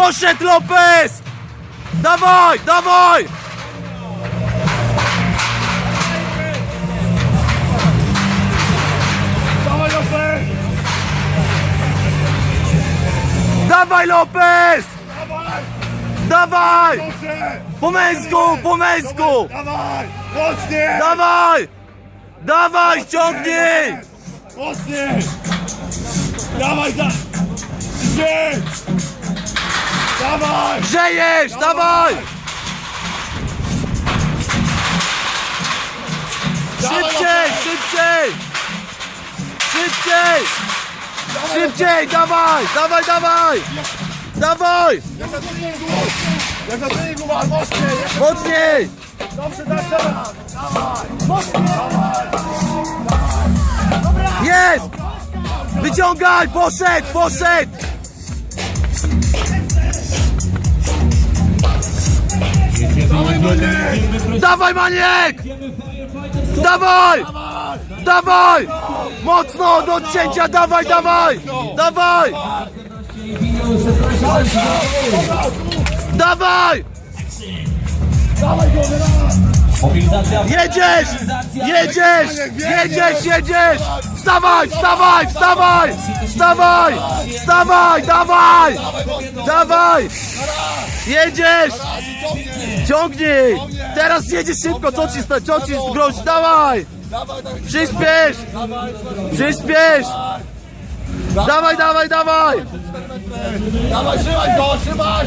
Poszedł Lopez! Dawaj, dawaj! Dawaj Lopez! Dawaj Lopez! Dawaj! Po męsku, po męsku! Dawaj! Mocniej! Dawaj! Dawaj, ściągnij! Mocniej! Dawaj za... Gdzie? Dawaj! Grzejesz, dawaj! Szybciej, szybciej! Szybciej! Szybciej, dawaj, dawaj, dawaj! Dawaj! Jak na treningu! Jak na treningu masz! Mocniej! Mocniej! Dobrze, tak! Dawaj! Mocniej! Dawaj! Jest! Wyciągaj, poszedł, poszedł! Dawaj Maniek! Dawaj! Dawaj! Mocno, do odcięcia, dawaj, dawaj! Dawaj! Dawaj! Dawaj go! Mobilizacja Jedziesz! Jedziesz! Jedziesz, jedziesz! Wstawaj, wstawaj, wstawaj! Wstawaj! Wstawaj, dawaj! Dawaj! Jedziesz! Ciągnij! Teraz jedziesz szybko, co ci, co ci grozi? Dawaj! Przyspiesz! Przyspiesz! Dawaj, dawaj, dawaj! Dawaj, trzymaj go! Trzymaj!